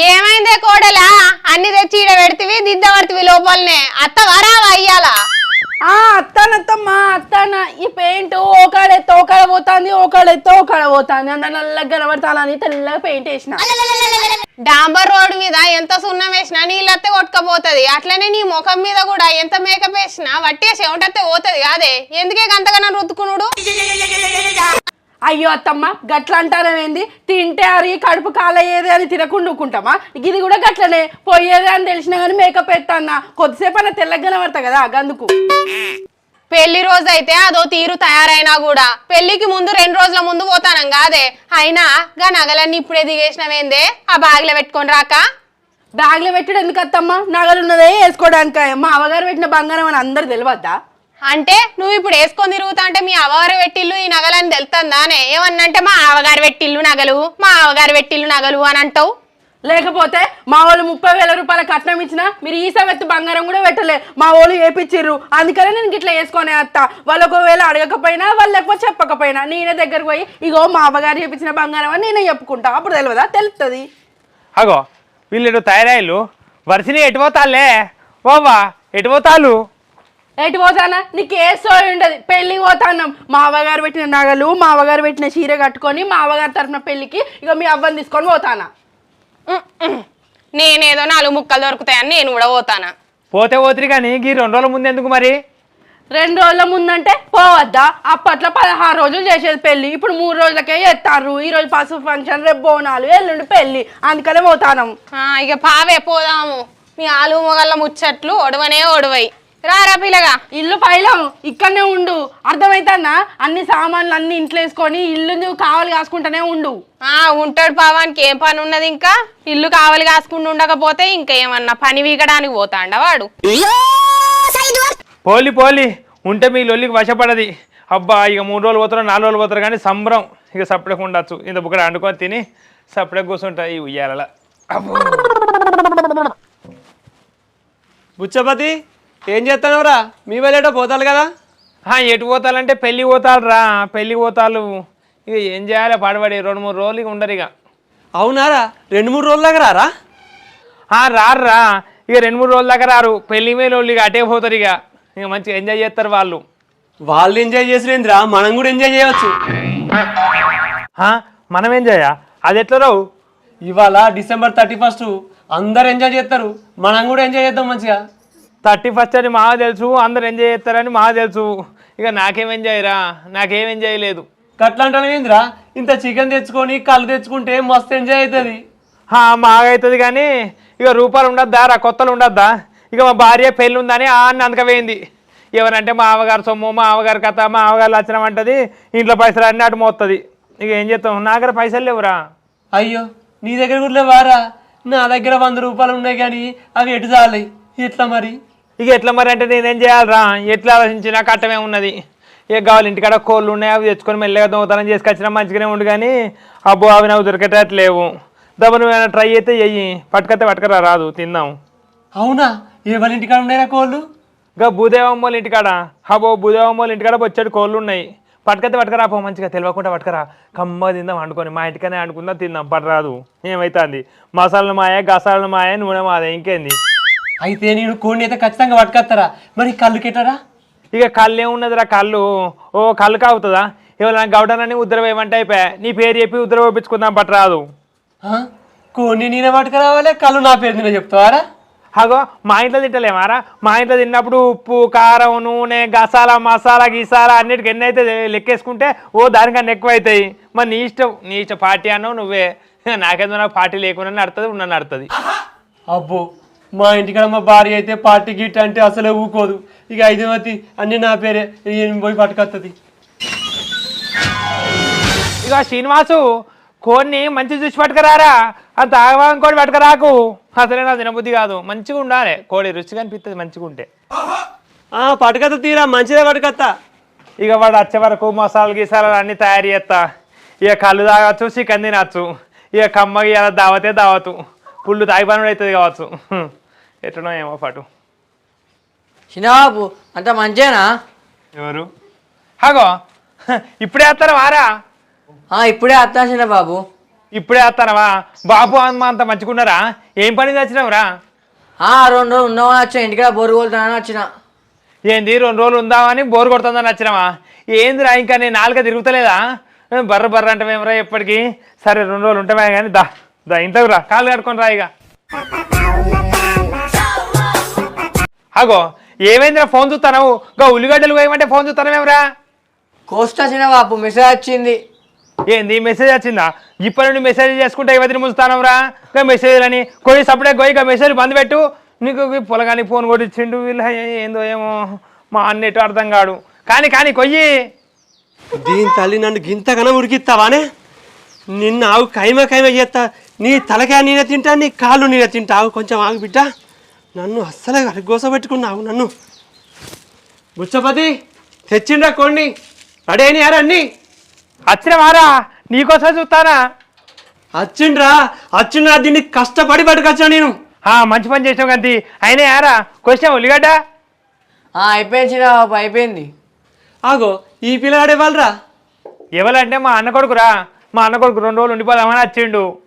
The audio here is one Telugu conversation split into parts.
ఏమైందే కోడలా? అన్ని తెచ్చి ఈడ పెడితివి దిద్ద పడితివి లోపలనే. అత్త వరావా అయ్యాలా ఆ అత్తానత్తమ్మా అత్తాన. ఈ పెయింట్ ఓకాడెత్త ఓకాడ పోతాంది ఓకాడెత్త ఓకాడ పోతాంది. అంత నల్లగా కనబడతానని తెల్లగా పెయింట్ వేసిన. డాంబర్ రోడ్ మీద ఎంత సున్నం వేసినా నీళ్ళత్తే కొట్టుకపోతుంది. అట్లనే నీ ముఖం మీద కూడా ఎంత మేకప్ వేసినా వట్టేసి ఏమిటత్తే పోతుంది కాదే. ఎందుకే గంతగానం రుద్దుకునుడు? అయ్యో అత్తమ్మ గట్ల అంటారేంది తింటే అరి కడుపు కాలయ్యేది అని తినకుండా ఊకుంటామా? ఇది కూడా గట్లనే. పోయేది అని తెలిసినా కానీ మేకప్ ఎత్తాన్న. కొద్దిసేపు అన్న తెల్లగా కనబడతా కదా గందుకు. పెళ్ళి రోజు అయితే అదో తీరు తయారైనా కూడా. పెళ్ళికి ముందు రెండు రోజుల ముందు పోతానం కాదే. అయినా గా నగలన్నీ ఇప్పుడే దిగేసినవేందే ఆ బ్యాగ్లో పెట్టుకొని రాక? బ్యాగ్లో పెట్టాడు ఎందుకు అత్తమ్మ? నగలు ఉన్నదే వేసుకోవడానికి. మా అవగారు పెట్టిన బంగారం అని అందరు తెలియద్దా అంటే నువ్వు ఇప్పుడు వేసుకొని తిరుగుతా అంటే మీ అవగారు పెట్టిల్లు ఈ నగలని తెలుతుందానే ఏమన్నంటే మా అవగారు పెట్టిల్లు నగలు మా అవగారు పెట్టిల్లు నగలు అని అంటావు. లేకపోతే మా వాళ్ళు ముప్పై వేల రూపాయల కట్నం ఇచ్చిన మీరు ఈ సవెత్తు బంగారం కూడా పెట్టలే. మా వాళ్ళు ఏపిచ్చిర్రు. అందుకనే నేను ఇట్లా వేసుకొని అత్త. వాళ్ళు ఒకవేళ అడగకపోయినా వాళ్ళు ఎక్కువ చెప్పకపోయినా నేనే దగ్గరకు పోయి ఇగో మా అవ్వగారు చేపించిన బంగారం అని నేనే చెప్పుకుంటా. అప్పుడు తెలియదా తెలుస్తుంది అగో వీళ్ళు ఎటు తయారయ్యలు వరుసని ఎటు పోతాలే ఓవా ఎటు పోతాలు ఎటు పోతానా? నీకు ఏ సోయి ఉండదు. పెళ్ళికి పోతాన్నాం. మా అవ్వగారు పెట్టిన నగలు మా అవ్వగారు పెట్టిన చీర కట్టుకొని మా అవ్వగారి తరఫున పెళ్ళికి ఇక మీ అవ్వని తీసుకొని పోతానా. నేనేదో నాలుగు ముక్కలు దొరుకుతాయని నేను కూడా పోతానా? పోతే పోతురి కానీ ఈ రెండు రోజుల ముందు ఎందుకు మరి? రెండు రోజుల ముందంటే పోవద్దా? అప్పట్లో పదహారు రోజులు చేసేది పెళ్ళి ఇప్పుడు మూడు రోజులకే చేస్తారు ఈ రోజు పసుపు ఫంక్షన్ రేపు బోనాలు ఎల్లుండి పెళ్ళి అందుకనే పోతానం. ఆ, ఇక పావే పోదాము. మీ ఆలు మొగళ్ళ ముచ్చట్లు ఒడవనే ఒడవై. రారా పిల్లగా. ఇల్లు పైలం ఇక్కడనే ఉండు. అర్థమైతుందా? అన్ని సామాన్లు అన్ని ఇంట్లో వేసుకొని ఇల్లు నువ్వు కావాలి కాసుకుంటూనే ఉండు. ఆ ఉంటాడు పావానికి ఏం పని ఉన్నది ఇంకా? ఇల్లు కావాలి కాసుకుంటూ ఉండకపోతే ఇంకా ఏమన్నా పని వీకడానికి పోతాండా వాడు? పోలి పోలి. ఉంటే మీ లొల్లికి వశపడది. అబ్బా ఇక మూడు రోజులు పోతారు నాలుగు రోజులు పోతారు కానీ సంబరం. ఇక సపరేట్గా ఉండొచ్చు. ఇంత బుక్కడ వండుకొని తిని సపరేట్గా కూర్చుంటా ఈ ఉయ్యాల బుచ్చపతి ఏం చేస్తున్నావురా? మీ వెళ్ళేటో పోతారు కదా? ఎటు పోతాలంటే పెళ్ళి పోతారు రా పెళ్ళి పోతాలు. ఇక ఏం చేయాలి? పడబడి రెండు మూడు రోజులు ఇక ఉండరు ఇక. అవునారా? రెండు మూడు రోజుల దాకా రారా? రారు ఇక రెండు మూడు రోజుల దాకా రారు. పెళ్ళి మీద వాళ్ళు ఇక అటే పోతారు ఇక. ఇక మంచిగా ఎంజాయ్ చేస్తారు వాళ్ళు. వాళ్ళు ఎంజాయ్ చేసిరేంద్రా మనం కూడా ఎంజాయ్ చేయవచ్చు. మనం ఎంజాయా అది ఎట్లా రావు? ఇవాళ డిసెంబర్ థర్టీ ఫస్ట్ అందరు ఎంజాయ్ చేస్తారు. మనం కూడా ఎంజాయ్ చేద్దాం మంచిగా. థర్టీ ఫస్ట్ అని మాకు తెలుసు అందరు ఎంజాయ్ చేస్తారని మాకు తెలుసు. ఇక నాకేం ఎంజాయ్ రా? నాకేం ఎంజాయ్ లేదు. అంటానేంద్రా ఇంత చికెన్ తెచ్చుకొని కళ్ళు తెచ్చుకుంటే మస్తు ఎంజాయ్ అవుతుంది మాగవుతుంది కానీ ఇక రూపాయలు ఉండద్దా రా? కొత్తలు ఉండద్దా? ఇక మా భార్య పెళ్ళి ఉందని ఆ అని అందుకవేయింది ఎవరంటే మా అవగారు సొమ్ము మా అవగారు కథ మా అవగారు లక్షణం అంటది ఇంట్లో పైసలు అన్నీ అటు మోస్తుంది ఇక ఏం చేస్తాం? నా దగ్గర పైసలు లేవురా? అయ్యో నీ దగ్గర కూడా లేవారా? నా దగ్గర వంద రూపాయలు ఉన్నాయి కానీ అవి ఎటు చాలాయి ఎట్లా మరి? ఇక ఎట్లా మరి అంటే నేనేం చేయాలిరా? ఎట్లా ఆలోచించినా కట్టమే ఉన్నది. ఇక కావాలి ఇంటికాడ కోళ్ళు ఉన్నాయి? అవి తెచ్చుకొని మెల్లగా దొంగతనం చేసుకొచ్చినా మంచిగానే ఉండు కానీ అబ్బో అవి నాకు దొరికేటట్లేవు దెబ్బ నువ్వు ట్రై అయితే చెయ్యి. పట్టుకతే పట్టుకరా రాదు తిందాం. అవునా? ఎవరి ఇంటికాడ ఉన్నాయా కోళ్ళు? ఇంకా భూదేవమ్మ వాళ్ళ ఇంటికాడ. అబ్బో భూదేవమ్మ వాళ్ళ ఇంటికాడ వచ్చాడు కోళ్ళు ఉన్నాయి. పట్టుకతే పట్టుకరా పో మంచిగా తెలియకుండా పట్టుకరా. కమ్మగా తిందాం అనుకొని మా ఇంటికనే అనుకుందాం తిందాం పడరాదు. ఏమైతుంది? మసాలాలు మాయ గసాలను మాయ నూనె మాదే ఇంకేంది? అయితే నేను కోడిని అయితే ఖచ్చితంగా పట్టుకొస్తారా? మరి కళ్ళు కెట్టరా? ఇక కళ్ళు ఏమున్నదిరా కళ్ళు? ఓ కళ్ళు కావుతుందా? ఇవాళ గౌడనని ఉద్దర వేయమంటే అయిపోయా. నీ పేరు చెప్పి ఉద్దర వేయించుకుందాం పట్టరాదు. ఆ? కోడిని నేనే పట్టుకురావాలి కళ్ళు నా పేరు నేను చెప్తావారా? అగో మా ఇంట్లో తింటలేమారా? మా ఇంట్లో తిన్నప్పుడు ఉప్పు కారం నూనె గసాలా మసాలా గిసాలా అన్నిటికి ఎన్ని అయితే లెక్కేసుకుంటే ఓ దానికన్నా ఎక్కువ అవుతాయి మరి నీ ఇష్టం నీ ఇష్టం పార్టీ అన్నావు నువ్వే. నాకేదో నాకు పార్టీ లేకుండా నడుతుంది ఉన్న నడుతుంది. అబ్బో మా ఇంటికాడ మా భార్య అయితే పార్టీ గిట్ అంటే అసలే ఊకోదు. ఇక ఐదవతి అన్ని నా పేరే పోయి పట్టుకొస్తుంది ఇక శ్రీనివాసు కోడిని మంచి చూసి పట్టుకురారా? అంత ఆగవాగం కోడి పట్టుకురాకు. అసలే నా తినబుద్ధి కాదు. మంచిగా ఉండాలి. కోడి రుచిగా అనిపిస్తుంది మంచిగా ఉంటే. పట్టుకత్త తీరా మంచిదే పట్టుకత్తా. ఇక వాడు వచ్చే వరకు మసాలా గీసాలు అన్నీ తయారు చేస్తా. ఇక కళ్ళు తాగచ్చు చికెన్ తినచ్చు. ఇక కమ్మగి ఇలా దావతే దావతు. పుల్లు తాగిపనుడు అవుతుంది కావచ్చు. ఎట్లనో ఏమో పాటు. చిన్నబాబు అంత మంచేనా? ఎవరు? హగో ఇప్పుడే వస్తారా వారా? ఆ, ఇప్పుడే వస్తాను చిన్నబాబు ఇప్పుడే వస్తానవా బాబు అమ్మ అంత మంచుకున్నారా? ఏం పని వచ్చినావురా ఆ, రెండు రోజులు ఉన్నామని వచ్చా ఇంటికాడ బొరు కొలుతానని వచ్చిన. ఏంది రెండు రోజులు ఉందామని బోరు కొడుతుందని వచ్చినావా? ఏందిరా ఇంకా నేను నాలుక తిరుగుతలేదా? బర్ర బర్ర అంటావేమరా ఎప్పటికీ? సరే రెండు రోజులు ఉంటామే కానీ దా దా ఇంతకు రా కాళ్ళు కట్టుకొని రా ఇక. అగో ఏమైందిరా ఫోన్ చూస్తావు గా ఉల్లిగడ్డలు పోయమంటే ఫోన్ చూస్తానమేమరా కోస్తా చిన్న బాపు మెసేజ్ వచ్చింది. ఏంది మెసేజ్ వచ్చిందా? ఇప్పటి నుండి మెసేజ్ చేసుకుంటే ఇవన్నీ ముంచుతానవరా? ఇంకా మెసేజ్ అని కొన్ని సపరేట్ పోయి ఇక మెసేజ్ బంద్ పెట్టు. నీకు పొలగాని ఫోన్ కొట్టించిండు వీళ్ళ ఏందో ఏమో మా అన్నట్టు అర్థం కాడు. కానీ కానీ కొయ్యి. దీని తల్లి నన్ను గింతగానో ఉరికిస్తావానే నిన్ను ఆవు కైమ కైమ చేస్తా నీ తలకాయ నేనే తింటా నీ కాళ్ళు నేనే తింటా. ఆవు కొంచెం ఆగు బిడ్డ. నన్ను అస్సలు గోసపెట్టుకున్నావు నన్ను. బుచ్చపతి తెచ్చిండ్రా కొన్ని రెడీ అయినాయారా అన్నీ? వచ్చిన మారా నీకోసం చూస్తానా? వచ్చిండ్రా వచ్చిండ్రా దీన్ని కష్టపడి పట్టుకొచ్చా నేను. ఆ, మంచి పని చేసావు కంతి. అయినా యారా? క్వశ్చన్ ఉల్లిగడ్డ? ఆ, అయిపోయింది బాపు అయిపోయింది. ఆగో ఈ పిల్లగాడే వాళ్ళరా ఎవరంటే మా అన్న కొడుకురా. మా అన్న కొడుకు రెండు రోజులు ఉండిపోదామని వచ్చిండు.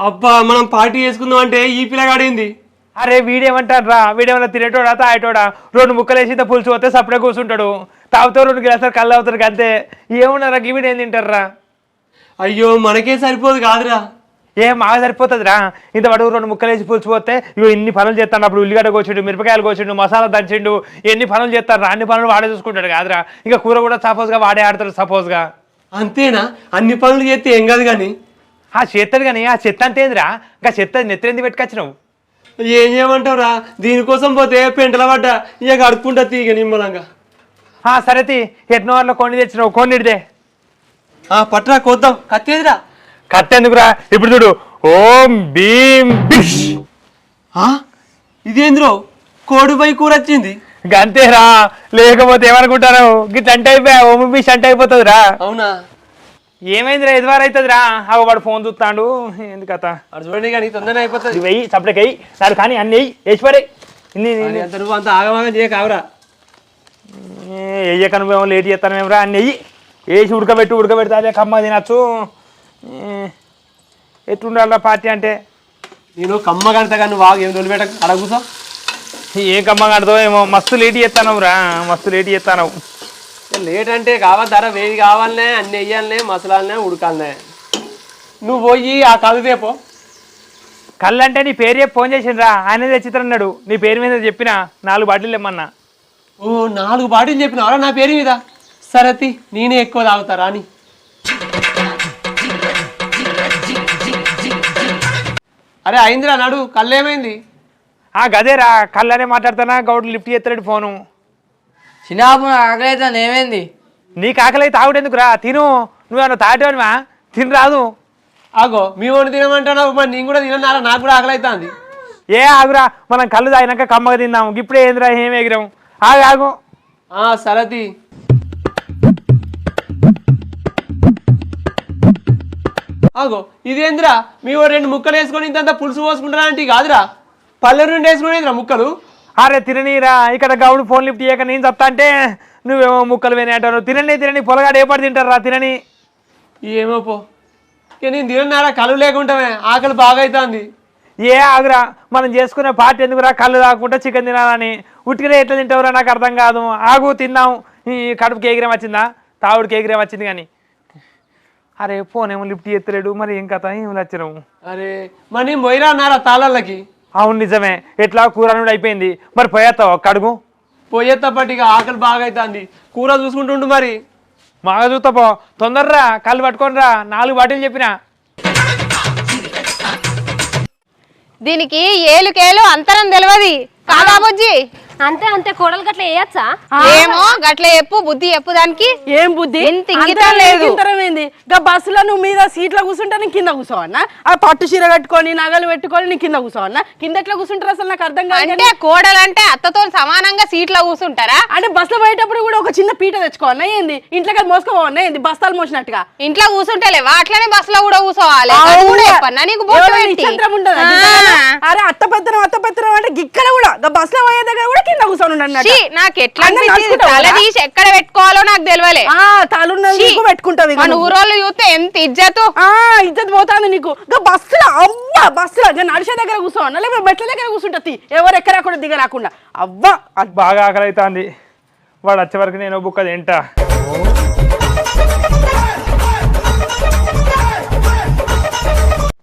అబ్బా మనం పార్టీ చేసుకుందాం అంటే ఈ పిల్లగాడేంది? అరే వీడేమంటాడు రా వీడేమన్నా తినేటోడా తాగేటోడా? రెండు ముక్కలు వేసి ఇంత పులుసు పోతే సప్పుడే కూర్చుంటాడు. తాగుతావు రెండు గ్లాసులు కళ్ళు అవుతారు అంతే. ఏమున్నారా? గివిడ ఏం తింటారా అయ్యో మనకే సరిపోదు కాదురా. ఏ మాగా సరిపోతుందిరా. ఇంత పడుగు రెండు ముక్కలు వేసి పులుసు పోతే ఇగో ఇన్ని పనులు చేస్తాను అప్పుడు ఉల్లిగడ్డ కోసిండు మిరపకాయలు కోసిండు మసాలా దంచిండు ఎన్ని పనులు చేస్తారు అన్ని పనులు వాడే చూసుకుంటాడు కాదురా. ఇంకా కూర కూడా సపోజ్గా వాడే ఆడతాడు సపోజ్గా. అంతేనా? అన్ని పనులు చేస్తే ఏం కాదు కానీ. ఆ చేత్తది కానీ ఆ చెత్త అంతేందిరా ఇంకా చెత్త నెత్తిరెంది పెట్టుకొచ్చినావు? ఏం చేయమంటావురా? దీనికోసం పోతే పెంటల పడ్డ ఇక కడుక్కుంటా తీగ నిమ్మలంగా. ఆ సరే తీ. ఎట్నో వాళ్ళ కొన్ని తెచ్చినావు కొన్నిడిదే ఆ పట్రా కొద్దాం. కత్తేదిరా. కత్తెందుకురా? ఇప్పుడు చూడు. ఓం భీం బిష్ ఆ? ఇదేంద్రో? కోడిపై కూర వచ్చింది గంతేరా. లేకపోతే ఏమనుకుంటారు? గిట్ల అంటే అయిపోయా? ఓం బిష్ అంటే అయిపోతుందిరా. అవునా? ఏమైందిరా ఎదువారు అవుతుందిరా? అవ వాడు ఫోన్ చూస్తాడు. ఎందుకు కథ? అటు చూడండి కానీ తొందరనే అయిపోతుంది. వెయ్యి సపరేట్ వెయ్యి. నాడు కానీ అన్ని వెయ్యి. వేసి పడే ఇన్ని అంత నువ్వు అంత ఆగమాగం చేయక ఆవురా వెయ్యకను మేము లేట్ చేస్తాను మేము రా. అన్ని వెయ్యి. వేసి ఉడకబెట్టి ఉడకబెడితే అదే కమ్మ తినచ్చు. ఎట్లుండాలిరా పార్టీ అంటే? నేను కమ్మ కడతా కానీ నువ్వు ఆగు ఏం వదిలిపెట్ట అడ కూసో ఏం కమ్మ కడతావు ఏమో. మస్తు లేట్ చేస్తాను రా. మస్తు లేట్ చేస్తాను లేట్ అంటే కావద్దారా వేడి కావాలనే అన్ని వెయ్యాలనే మసలాలనే ఉడకాలనే. నువ్వు పోయి ఆ కలుదేపో కళ్ళు అంటే నీ పేరు చెప్పి ఫోన్ చేసిండ్రా. ఆయన తెచ్చిద్దన్నాడు నీ పేరు మీద చెప్పిన నాలుగు బాటిల్ ఇమ్మన్నా. ఓ నాలుగు బాటిల్ చెప్పినావరా నా పేరు మీద? సరతి నేనే ఎక్కువ తాగుతారా అని అరే అయిందిరా నాడు. కళ్ళు ఏమైంది? ఆ గదేరా. కళ్ళనే మాట్లాడుతానా గౌడ్ లిఫ్ట్ చేస్తాడు ఫోను. చిన్న బాపు నాకు ఆకలి అవుతుంది ఏమైంది నీకు ఆకలి అయితే తాగుడెందుకురా తిను. నువ్వేమన్నా తాగేవానివా తిని రాదు ఆగో మీ వాడిని తినమంటున్నావు మరి నేను కూడా తినన్నారా? నాకు కూడా ఆకలి అవుతుంది ఏ ఆగురా మనం కళ్ళు తాగినాక కమ్మగా తిందాం ఇప్పుడే ఏందిరా ఏం ఎగిరాం ఆగు ఆగు. ఆ సరతి ఆగో ఇదేందిరా? మీ వాడు రెండు ముక్కలు వేసుకొని ఇంత పులుసు పోసుకుంటారా అంటే కాదురా? పల్లె నుండి వేసుకునేదిరా ముక్కలు. అరే తిననీరా ఇక్కడ గౌడు ఫోన్ లిఫ్ట్ చేయక నేను చెప్తా అంటే నువ్వేమో ముక్కలు విని అంటారు. తినని తినని పొలగాడు ఏ పడి తింటారా? తినని. ఏమో పో. ఇక నేను తినన్నారా కలువ లేకుంటామే ఆకలి బాగా అవుతుంది ఏ ఆగురా మనం చేసుకునే పార్టీ ఎందుకురా? కళ్ళు తాగకుండా చికెన్ తినాలని. ఉట్టిగా ఎట్లా తింటావురా? నాకు అర్థం కాదు. ఆగు తిందాం ఈ కడుపుకి ఎగిరేం వచ్చిందా? తావుడికి ఎగిరేం వచ్చింది కానీ. అరే ఫోన్ ఏమో లిఫ్ట్ చేస్తలేడు. మరి ఏం కథ? ఏం వచ్చినాము అరే మరి నేను పోయిరా అన్నారా తాళాలకి? అవును నిజమే. ఎట్లా? కూర నుండి అయిపోయింది. మరి పోయేస్తావు ఒక్క అడుగు? పోయేత్తప్పటిగా ఆకలి బాగా అవుతుంది కూర చూసుకుంటుండు మరి. మాగా చూస్తా పో. తొందరరా కళ్ళు పట్టుకొని రా నాలుగు బాటిల్ చెప్పిన. దీనికి ఏలుకేలు అంతరం తెలియదు కాదా బుజ్జి? అంతే అంతే కోడలు గట్ల వేయచ్చా? ఏమో గట్ల చెప్పు బుద్ధి చెప్పు దానికి. ఏం బుద్ధి? ఎంత ఇంగితం అంతరం లేదు. గా బస్సులో నువ్వు మీద సీట్లో కూర్చుంటే నేను కింద కూర్చోవన్నా ఆ పట్టు చీర కట్టుకొని నగలు పెట్టుకొని నేను కింద కూర్చోవన్నా కింద ఎట్లా కూర్చుంటారు అసలు? నాకు అర్థం కాదు అంటే కోడలంటే అత్తతో సమానంగా సీట్లో కూర్చుంటారా అంటే బస్సులో పోయేటప్పుడు కూడా ఒక చిన్న పీట తెచ్చుకోవన్నా ఏంది? ఇంట్లోకి అది మోసుకోవన్నా ఏంది? బస్తాలు మోసినట్టుగా. ఇంట్లో అట్లనే బస్సులో కూడా కూర్చోవాలి అది కూడా? ఆ. అరే అత్త పెత్తనం అత్త పెత్తనం అంటే ఇక్కడ కూడా. గా బస్సులో పోయే దగ్గర కూడా కింద కూర్చొని ఉండండి నాకు ఎట్లా తల? తీసి ఎక్కడ పెట్టుకోవాలో నాకు తెలియలే ఆ తలున్నది పెట్టుకుంటావు మన. ఊరోళ్ళు చూస్తే ఎంత ఇజ్జతు. ఆ ఇజ్జత్ పోతాంది నీకు. బస్సులో అవ్వా బస్సులో. నడిచే దగ్గర కూర్చోవన్నా లేకపోతే మెట్ల దగ్గర కూర్చుంటుంది ఎవరు ఎక్కడ కూడా దిగ రాకుండా అవ్వా. అది బాగా ఆకలి అవుతుంది వాడు వచ్చే వరకు నేను బుక్క తింటా.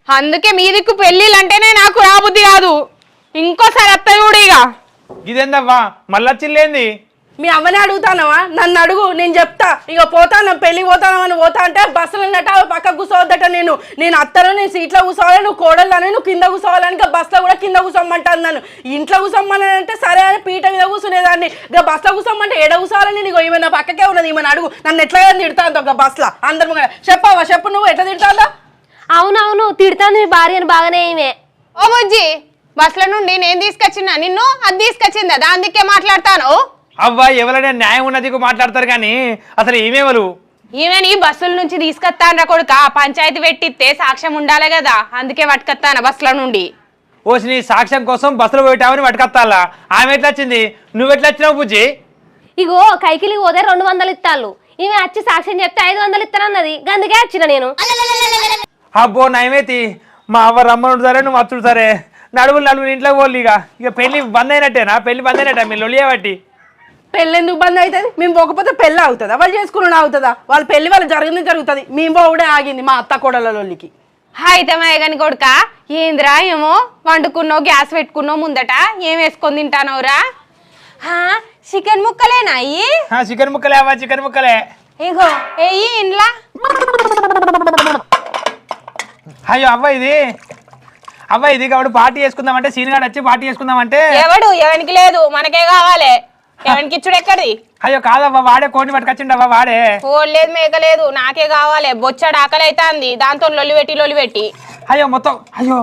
అందుకే మీ దిక్కు పెళ్ళిళ్ళు అంటేనే నాకు రాబుద్ది కాదు. ఇంకోసారి అత్త చూడు ఇక. ఇదేందవ్వా? మళ్ళీ వచ్చింది మీ అవ్వనే అడుగుతానవా? నన్ను అడుగు నేను చెప్తా. ఇక పోతాను పెళ్ళి పోతానని పోతా అంటే బస్సులు ఉన్నట్టు అవి పక్క కూర్చోవద్దట నేను నేను అత్తలో నేను సీట్లో కూర్చోవాలి నువ్వు కోడళ్ళని నువ్వు కింద కూర్చోవాలని ఇంకా బస్సులో కూడా కింద కూర్చోమంటాను నన్ను. ఇంట్లో కూర్చోమని అంటే సరే అని పీట మీద కూర్చునేదాన్ని. ఇక బస్సులో కూర్చోమంటే ఎడ కూర్చోవాలని నీకు ఈమె పక్కకే ఉన్నది ఈమెను అడుగు. నన్ను ఎట్లా తిడతాను ఒక బస్సులో? అందరు ముంగట. చెప్పావా చెప్పు నువ్వు ఎట్లా తిడతాందో? అవునవును తిడతాను మీ భార్యను బాగానే ఈమె. ఓ బుజ్జి బస్సుల నుండి నేను తీసుకొచ్చిన నిన్ను అది తీసుకొచ్చిందా దాని దిక్కే మాట్లాడతాను. అవ్వా ఎవరైనా న్యాయం ఉన్నది మాట్లాడతారు కానీ అసలు ఏమేవారు ఈమెని బస్సుల నుంచి తీసుకొస్తాను కొడుక పంచాయతీ పెట్టిస్తే సాక్ష్యం ఉండాలి కదా అందుకే పట్టుకొస్తాను బస్సుల నుండి. ఓసి నీ సాక్ష్యం కోసం బస్సులో పోయిటామని పట్టుకొత్తాలా ఆమె ఎట్లా వచ్చింది నువ్వు ఎట్లా వచ్చినావు బుజ్జి ఇగో కైకిలికి పోతే రెండు వందలు ఇస్తాళ్ళు. ఈమె వచ్చి సాక్ష్యం చెప్తే ఐదు వందలు ఇస్తానన్నది. గందుకే వచ్చిన నేను. అబ్బో నయమేతి మా అవ్వ రమ్మను సరే నువ్వు వచ్చుడు సరే. నడువులు నడువులు ఇంట్లో పోలు ఇక. ఇక పెళ్ళి బంద్ అయినట్టేనా? పెళ్ళి బంద్ అయినట్ట? మీరు లొలియే బట్టి పెళ్ళి ఎందుకు బంద్ అవుతుంది మేము పోకపోతే పెళ్ళి అవుతుందా వాళ్ళు చేసుకుని అవుతుందా వాళ్ళ పెళ్ళి వాళ్ళు జరిగింది జరుగుతుంది. మేము పోవడే ఆగింది మా అత్త కోడలలోకి అయితే మయగని కొడుక ఏందిరా ఏమో? వండుకున్నావు గ్యాస్ పెట్టుకున్నావు ముందట? ఏం వేసుకొని తింటానవురా? చికెన్ ముక్కలేనా అయ్యి? చికెన్ ముక్కలే అవ్వ చికెన్ ముక్కలే. ఇగో ఎయ్యి ఇండ్లా. అయ్యో అవ్వ ఇది. అవ్వ ఇది కాబట్టి పార్టీ చేసుకుందామంటే సీనిగాడు వచ్చి పార్టీ చేసుకుందామంటే. ఎవడు? ఎవరికి లేదు. మనకే కావాలి. ఎవరికి ఇచ్చుడు ఎక్కడిది? అయ్యో కాదవ్వ వాడే కోడిని పట్టుకొచ్చిండవ్వ వాడే. ఓడలేదు మేకలేదు నాకే కావాలి. బొచ్చడు ఆకలి అవుతుంది దాంతో లొల్లి పెట్టి లొల్లి పెట్టి. అయ్యో మొత్తం అయ్యో.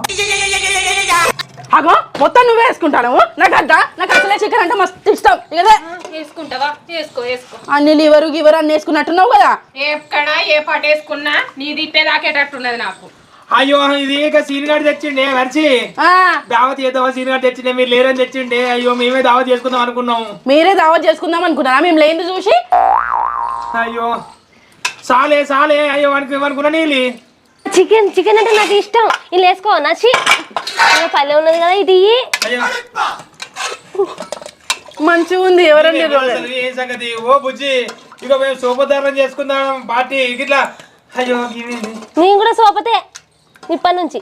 అగో మొత్తం నువ్వే వేసుకుంటాను. నాకు అద్ద నాకు అసలే చికెన్ అంటే మస్తు ఇష్టం. ఇదే. వేసుకుంటావా? వేసుకో వేసుకో. అన్ని లివరు గివరు అన్ని వేసుకున్నట్టున్నావు కదా? ఎక్కడ ఏ పాట వేసుకున్నా నీ దిప్పే దాకేటట్టున్నది నాకు. అయ్యో ఇది ఇక సీనిగాడు తెచ్చిండే మర్చి ఆ, దావత్ చేద్దామా సీనిగాడు తెచ్చిండే మీరు లేరని తెచ్చిండే. అయ్యో మేమే దావత్ చేసుకుందాం అనుకున్నాం. మీరే దావత్ చేసుకుందాం అనుకున్నారా? మేము లేని చూసి. అయ్యో సాలే సాలే. అయ్యో మనకి అనుకున్నా నీళ్ళు. చికెన్ చికెన్ అంటే నాకు ఇష్టం. ఇలా వేసుకో నచ్చి. పల్లె ఉన్నది కదా ఇది మంచిగా ఉంది ఎవరండి అసలు ఏ సంగతి? ఓ బుజ్జి ఇక మేము సోపదారం చేసుకుందాం పార్టీ ఇట్లా అయ్యో? నేను కూడా సోపతే. ఇప్పటి నుంచి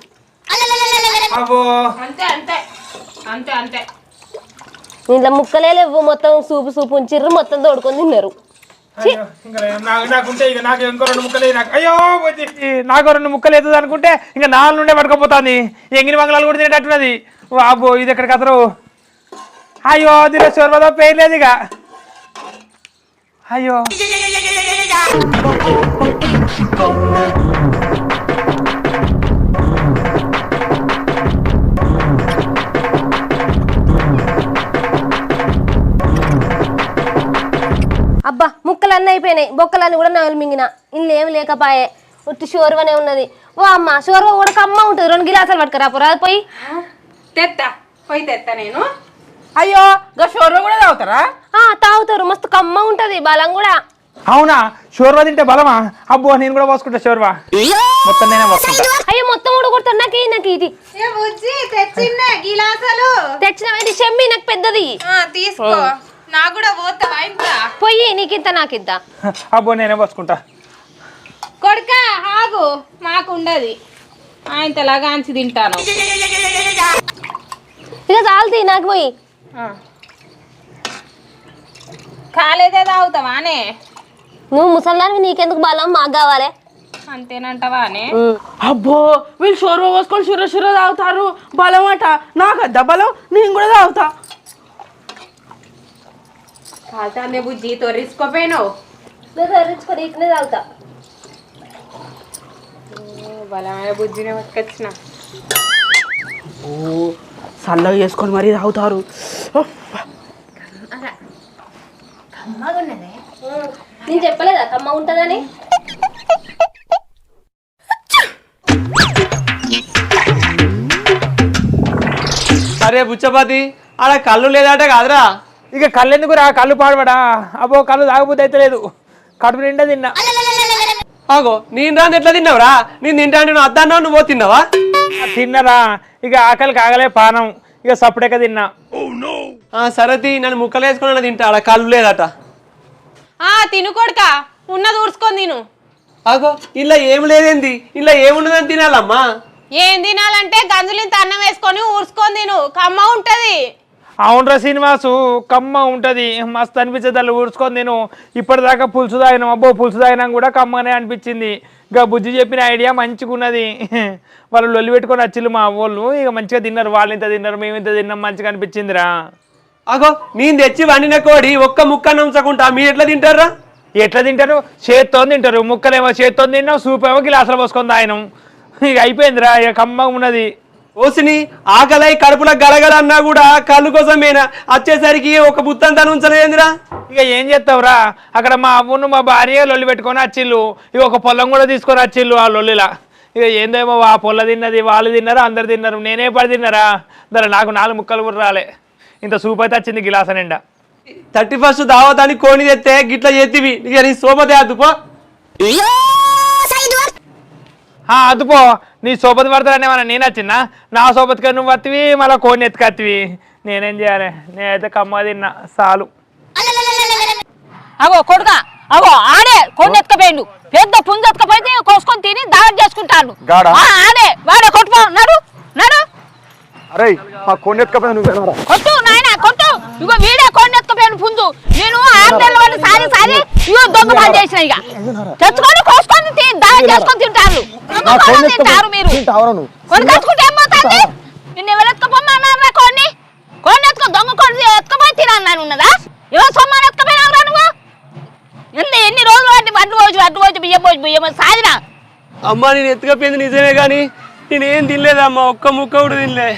అబ్బో. అంతే అంతే. అంతే అంతే. ఇంట్లో ముక్కలే లేవు మొత్తం సూపు సూపు ఉంచిర్రు మొత్తం తోడుకొని తిన్నారు. అయ్యో, ఇంకా నాకు నాకుంటే ఇక నాకు ఇంకో రెండు ముక్కలు నాకు. అయ్యో నాకు రెండు ముక్కలు అవుతుంది అనుకుంటే ఇంకా నాలుగు నుండే పట్టుకపోతుంది. ఎంగిని మంగళాలు కూడా తినేటట్టున్నది. ఓ అబ్బో ఇది ఎక్కడికి అతరు అయ్యో దీని చొరవదో పేరు లేదు ఇక. అయ్యో. అబ్బా ముక్కలు అన్నీ అయిపోయినాయి. బొక్కలన్నీ కూడా నవలు మింగిన. ఇందులో ఏమి లేకపాయే. ఉట్టి షోర్వనే ఉన్నది. ఓ అమ్మ షోర్వ కూడా కమ్మ ఉంటుంది. రెండు గిలాసాలు పట్టుకురా పోరా పోయి. తెత్తా. పోయి తెత్తా నేను. అయ్యో గా షోర్వ కూడా తాగుతారా? ఆ, తాగుతారు. మస్తు కమ్మ ఉంటది బలం కూడా. అవునా? షోర్వా తింటే బలమా? అబ్బో నేను కూడా పోసుకుంటా షోర్వా. మొత్తం నేనే పోసుకుంటా. అయ్యో మొత్తం ఊడగొడతాడు నాకు ఇయ్యి, నాకు ఇది. ఏ బుజ్జి తెచ్చిండే గిలాసాలు. తెచ్చిన ఇది షమ్మి నాకు పెద్దది. తీసుకో. నాకు కూడా పోతావా ఇంత. పొయ్యి నీకింత నాకింత. అబ్బో నేనే పోసుకుంటా. కొడుక ఆగు. మాకు ఉండదు. ఆయనలాగా అంచి తింటాను. ఇక చాలుతీ నాకు పోయి. కాలేదే తాగుతావానే నువ్వు ముసల్దానివి నీకెందుకు బలం? మాకు కావాలి. అంతేనంటవానే అబ్బో వీళ్ళు షోర్వ పోసుకొని షుర షుర తాగుతారు. బలం అట నాకు అద్ద బలం? నేను కూడా తాగుతా. కాల్తాందే బుజ్జి తొర్రిసుకోపోయినావు తెచ్చుకొని ఇట్లనే తాగుతా. బలమైన బుజ్జిని పట్టుకొచ్చిన. ఓ చల్లగా చేసుకొని మరీ తాగుతారు. నేను చెప్పలేదా కమ్మ ఉంటుందని? అరే బుచ్చపాతి ఆడ కళ్ళు లేదంటే కాదురా. ఇక కళ్ళు ఎందుకు రా? కళ్ళు పాడబడా అబ్బో కళ్ళు తాగబుద్ధి అయితే లేదు. కడుపు నిండా తిన్నా. ఆగో నేను రాని ఎట్లా తిన్నావురా? నేను తింటా అంటే నువ్వు అద్దన్నావు నువ్వు తిన్నావా? తిన్నరా? ఇక ఆకలికి ఆగలే పానం. ఇక సప్పుడెక్క తిన్నా. ఆ, సరే తీ నన్ను ముక్కలు వేసుకుని తింటా ఆడ కళ్ళు లేదట. ఆ తిను కొడుక. ఉన్నది ఊడ్చుకొని తిను. ఆగో ఇలా ఏం లేదేంది? ఇలా ఏమున్నదని తినాలమ్మా? ఏం తినాలంటే గంజులింత అన్నం వేసుకొని ఊడ్చుకొని తిను. కమ్మ ఉంటది. అవునరా శ్రీనివాసు కమ్మ ఉంటది. మస్తు అనిపించదు అలా ఊడ్చుకొని నేను. ఇప్పటిదాకా పులుసు తాగినాం. అబ్బో పులుసు తాగినాం కూడా కమ్మనే అనిపించింది. ఇక బుజ్జి చెప్పిన ఐడియా మంచిగా ఉన్నది వాళ్ళు లొల్లి పెట్టుకొని వచ్చిళ్ళు మా వాళ్ళు. ఇక మంచిగా తిన్నారు. వాళ్ళు ఇంత తిన్నారు మేము ఇంత తిన్నాం. మంచిగా అనిపించిందిరా. అగో నేను తెచ్చి వండిన కోడి ఒక్క ముక్క ఉంచకుంటా మీరు ఎట్లా తింటారా ఎట్లా తింటారు? చేత్తో తింటారు. ముక్కలేమో చేత్తో తిన్నాం సూప్ ఏమో గిలాసులు పోసుకొని తాగినాం. ఇక అయిపోయిందిరా. ఇక కమ్మగా ఉన్నది. ఓసిని ఆకలై కడుపులో గలగల అన్నా కూడా కళ్ళు కోసమేనా? వచ్చేసరికి ఒక బుత్తంతా ఉంచలేదురా ఇక ఏం చేస్తావురా? అక్కడ మా అవ్వను మా భార్య లొల్లి పెట్టుకొని వచ్చిళ్ళు. ఇక ఒక పొలం కూడా తీసుకొని వచ్చిళ్ళు ఆ లొల్లిలా. ఇక ఏందేమో ఆ పొల్ల తిన్నది వాళ్ళు తిన్నారు అందరు తిన్నారు నేనే పడి తిన్నారా? దాని నాకు నాలుగు ముక్కలు కూడా రాలే. ఇంత సూప్ అయితే వచ్చింది గిలాస నిండా. థర్టీ ఫస్ట్ దావత్ అని కోని తెస్తే గిట్ల ఎత్తివి ఇక నీ సోమతే అద్దుపో. ఆ, అదుపో నీ సోపతి పడతారని ఏమన్నా నేను వచ్చిన్నా నా సోపతికి నువ్వు వత్తివి మళ్ళీ కోడిని ఎత్తుకత్తివి? నేనేం చేయాలి? నేనైతే కమ్మ తిన్నా. చాలు. అగో కొడుక. అగో ఆడే. కొన్ని ఎత్తుకపోయిండు. పెద్ద పుంజు కోసుకొని తిని చేసుకుంటాడు. గాడా? ఆ, ఆడే. వాడే కొట్టుకో. నడు. నడు. అరే మా కొన్ని ఎత్తుకపోయింది నువ్వు వెళ్ళరా కొట్టు నాయన కొట్టు. ఇగో వీడే ఎత్తుకపోయాను పుంజు. నేను ఆరు నెలల వాడిని సారి సారి ఇగో దొంగ పని చేసిన ఇక. తెచ్చుకొని కోసుకొని తి- చేసుకొని తింటారు. తింటారు మీరు. తింటావరా నువ్వు కొన్ని కట్టుకుంటే ఏం పోతుంది? నిన్ను ఎవరు ఎత్తుకపోమన్నారా కొన్ని కొన్ని ఎత్తుకో దొంగ కొన్ని ఎత్తుకపోయి తినాలని ఉన్నదా? ఎవరు సొమ్మని ఎత్తుకపోయినావురా నువ్వు? ఎన్ని ఎన్ని రోజులు వాటి అడ్డు పోవచ్చు అడ్డు పోవచ్చు బియ్యం పోవచ్చు బియ్యం పోవచ్చు సాధినా అమ్మా నేను ఎత్తుకపోయింది నిజమే కానీ నేనేం తినలేదమ్మా ఒక్క ముక్క కూడా తినలే.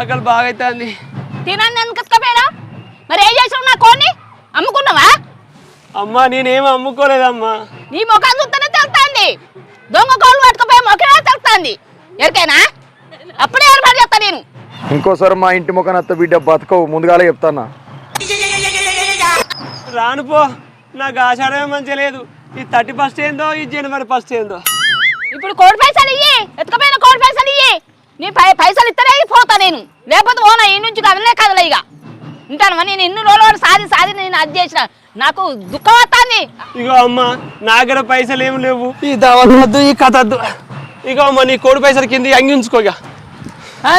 ఆకలి బాగా అవుతుంది తినని ఎందుకు ఎత్తుకపోయినా? మరి ఏం చేసావు నా కోన్ని? అమ్ముకున్నావా? అమ్మా నేనేం అమ్ముకోలేదమ్మా. నీ ముఖం చూస్తేనే తెలుస్తుంది దొంగ కోళ్ళు పట్టుకుపోయి మొఖమే తెలుస్తుంది ఎరికైనా అప్పుడే ఏర్పాటు చేస్తా నేను. ఇంకోసారి మా ఇంటి ముఖం అత్త బిడ్డ బతకవు. ముందుగాలే చెప్తానా రాను పో. నాకు ఆషాఢమే మంచిగా లేదు. ఈ థర్టీ ఫస్ట్ ఏందో ఈ జనవరి ఫస్ట్ ఏందో. ఇప్పుడు కోడి పైసలు ఇయ్యి. ఎత్తుకపోయిన కోడి పైసలు ఇయ్యి. నీ పై పైసలు ఇస్తేనే పోతా నేను లేకపోతే పోనా ఈ నుంచి కదలే కదలే ఇక. ఉంటాను నేను ఎన్ని రోజులు సాది సాది నేను అది చేసిన నాకు దుఃఖం వస్తుంది. ఇగో అమ్మ నా దగ్గర పైసలు ఏమి లేవు. ఈ దావత్ వద్దు ఈ కథ వద్దు. ఇగో అమ్మ నీ కోడి పైసలు కింద అంగి ఉంచుకో ఇక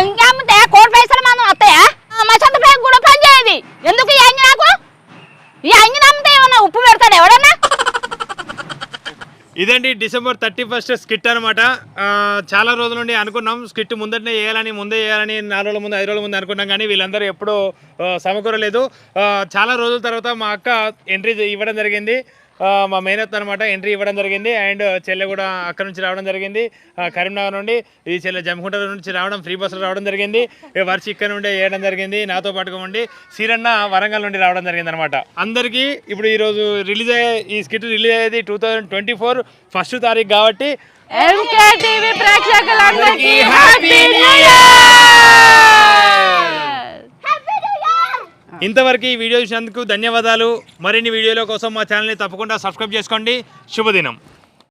ఇంకేమంటే కోడి పైసలు మనం వస్తాయా? ఆ, మా సొంత బ్యాంక్ కూడా పని చేయదు. ఎందుకు ఈ అంగి నాకు? ఈ అంగి నమ్మితే ఏమన్నా ఉప్పు పెడతాడు ఎవడన్నా? ఇదండి డిసెంబర్ థర్టీ ఫస్ట్ స్కిట్ అనమాట చాలా రోజుల నుండి అనుకున్నాం స్కిట్ ముందటనే చేయాలని ముందే వేయాలని నాలుగు రోజుల ముందు ఐదు రోజుల ముందు అనుకున్నాం కానీ వీళ్ళందరూ ఎప్పుడూ సమకూరలేదు. చాలా రోజుల తర్వాత మా అక్క ఎంట్రీ ఇవ్వడం జరిగింది. మా మేనత్ అనమాట ఎంట్రీ ఇవ్వడం జరిగింది. అండ్ చెల్లె కూడా అక్కడ నుంచి రావడం జరిగింది. కరీంనగర్ నుండి ఈ చెల్లె జమ్మికుంట నుంచి రావడం ఫ్రీ బస్సులో రావడం జరిగింది. వర్ష ఇక్కడ నుండి వేయడం జరిగింది నాతో పాటుగా ఉండి సీరన్న వరంగల్ నుండి రావడం జరిగింది అనమాట అందరికీ ఇప్పుడు ఈరోజు రిలీజ్ అయ్యే ఈ స్కిట్ రిలీజ్ అయ్యేది two thousand twenty four first తారీఖు కాబట్టి. ప్రేక్షకులందరికీ హ్యాపీ న్యూ ఇంతవరకు ఈ వీడియో చూసినందుకు ధన్యవాదాలు. మరిన్ని వీడియోల కోసం మా ఛానల్ని తప్పకుండా సబ్స్క్రైబ్ చేసుకోండి. శుభదినం.